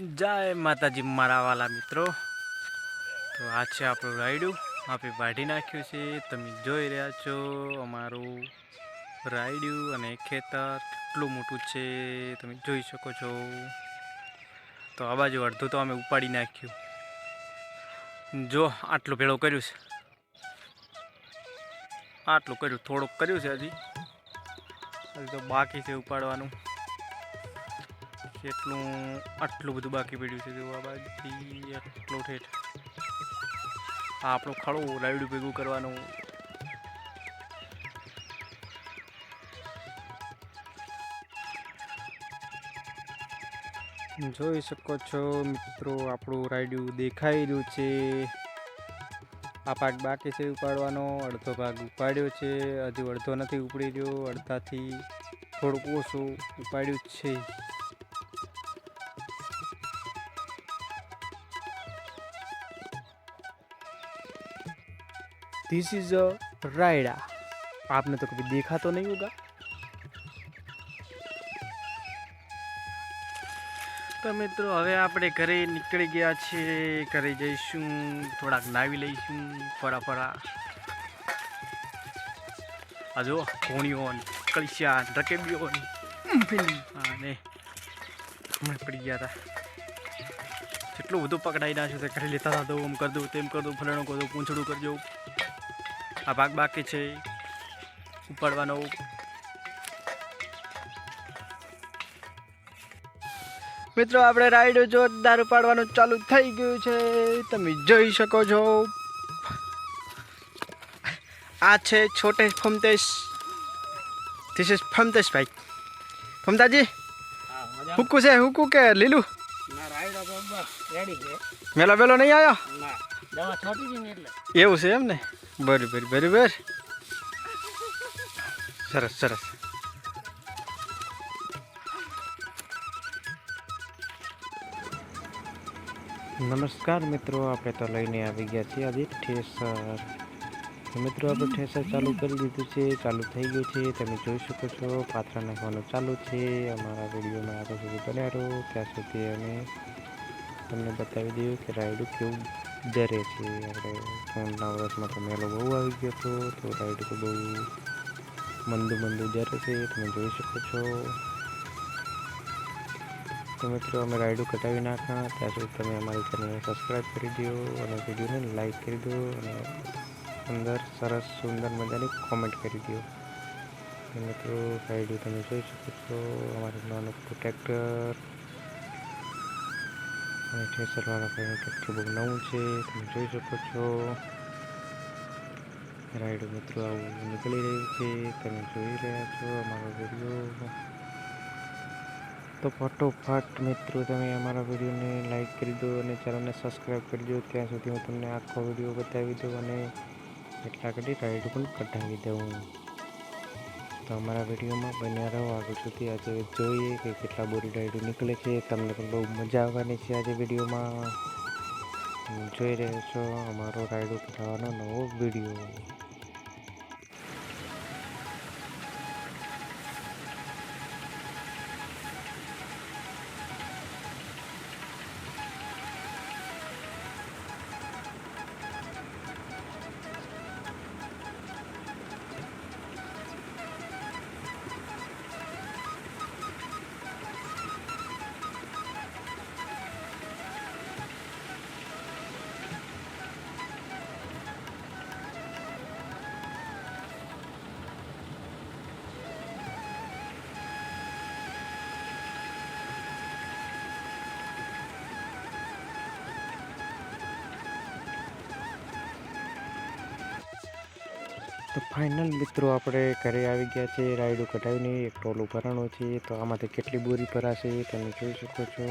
જય માતાજી મારા વાલા મિત્રો. તો આ છે આપણું રાયડું. આપણે વાઢી નાખ્યું છે. તમે જોઈ રહ્યા છો અમારું રાયડું અને ખેતર કેટલું મોટું છે. તમે જોઈ શકો છો. તો આ બાજુ અડધું તો અમે ઉપાડી નાખ્યું. જો, આટલું ભેળો કર્યું છે. આટલું કર્યું, થોડુંક કર્યું છે હજી. હજી તો બાકી છે ઉપાડવાનું. કેટલું આટલું બધું બાકી પડ્યું છે. જોવા બાજુથી આટલું ઠેઠ. આ આપણું ખડું રાયડું ભેગું કરવાનું. જોઈ શકો છો મિત્રો, આપણું રાયડું દેખાઈ રહ્યું છે. આ ભાગ બાકી છે ઉપાડવાનો. અડધો ભાગ ઉપાડ્યો છે. હજુ અડધો નથી ઉપડી રહ્યો. અડધાથી થોડુંક ઓછું ઉપાડ્યું છે. दिस इज अ रायडा आपने तो कभी देखा तो नहीं होगा તો મિત્રો હવે આપણે ઘરે નીકળી ગયા છીએ ઘરે જઈશું થોડાક નાવી લઈશું ફરા ફરા આ જો ઘોણીઓ ને કળશિયા ને રકેબીઓ ને અને હમણાં પડી ગયા હતા જેટલું બધું પકડાઈ નાખ્યું છે ઘરે લેતા હતા તો આમ કરી દઉં તેમ કરી દઉં ફલાણું કરી દઉં પૂંછડું કરજો આ ભાગ બાકી છે. ઉપાડવાનો. મિત્રો આપણે રાઈડ જોરદાર ઉપાડવાનું ચાલુ થઈ ગયું છે. તમે જોઈ શકો છો. આ છે છોટે ફમતેશ. ધીસ ઇઝ ફમતેશ ભાઈ. ફમતાજી હુકુ છે હુકુ કે લીલું? મેલો વેલો નહીં આવ્યો એવું છે એમ ને? બરોબર બરોબર. સરસ સરસ. નમસ્કાર મિત્રો, આપણે તો લઈને આવી ગયા છીએ આજે ઠેસર. મિત્રો, આપણે ઠેસર ચાલુ કરી દીધું છે, ચાલુ થઈ ગયું છે, તમે જોઈ શકો છો પાત્ર નાખવાનું ચાલુ છે, અમારા વિડીયોમાં આગળ સુધી બન્યા રહો. ત્યાં સુધી અમે તમને બતાવી દઈએ કે રાયડું કેવું છે આપણે ફોનના વર્ષમાં તો મેલો બહુ આવી ગયો હતો તો રાઈડ તો બહુ મંદુ મંદુ જ્યારે છે તમે જોઈ શકો છો તો મિત્રો અમે રાઈડો કટાવી નાખ્યા ત્યાં સુધી તમે અમારી ચેનલને સબસ્ક્રાઈબ કરી દો અને વિડીયોને લાઈક કરી દો અને અંદર સરસ સુંદર મજાની કોમેન્ટ કરી દો મિત્રો રાઈડો તમે જોઈ શકો છો અમારું નાનું ટ્રેક્ટર અને ઠેસરવાળા ભાઈનું કેટલું બહુ નવું છે, તમે જોઈ શકો છો. રાઈડ મિત્રો આવું નીકળી રહ્યું છે, તમે જોઈ રહ્યા છો અમારો વીડિયો તો ફટોફટ મિત્રો તમે અમારા વિડીયોને લાઈક કરી દો અને ચેનલને સબસ્ક્રાઈબ કરી દો. ત્યાં સુધી હું તમને આખો વીડિયો બતાવી દઉં અને એટલા કરી રાઈડ પણ કઢાવી દઉં. તો અમારા વિડીયોમાં બન્યા રહો. આગળ સુધી આજે જોઈએ કે કેટલા બોરી રાઈડો નીકળે છે. તમને પણ બહુ મજા આવવાની છે આજે વિડીયોમાં. જોઈ રહ્યો છો અમારો રાઈડો કઢાવવાનો નવો વીડિયો. તો ફાઇનલ મિત્રો આપણે ઘરે આવી ગયા છે રાયડું કઢાવીને એક ટોલું ભરાણું છે તો આમાંથી કેટલી બોરી ભરાશે તમે જોઈ શકો છો.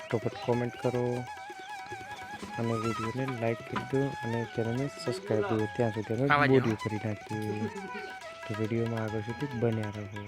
ફટોફટ કોમેન્ટ કરો અને વિડીયોને લાઈક કરી દો અને ચેનલને સબસ્ક્રાઈબ કરો. ત્યાં સુધી અમે બોરીઓ કરી નાખીએ. તો વિડીયોમાં આગળ સુધી બન્યા રહો.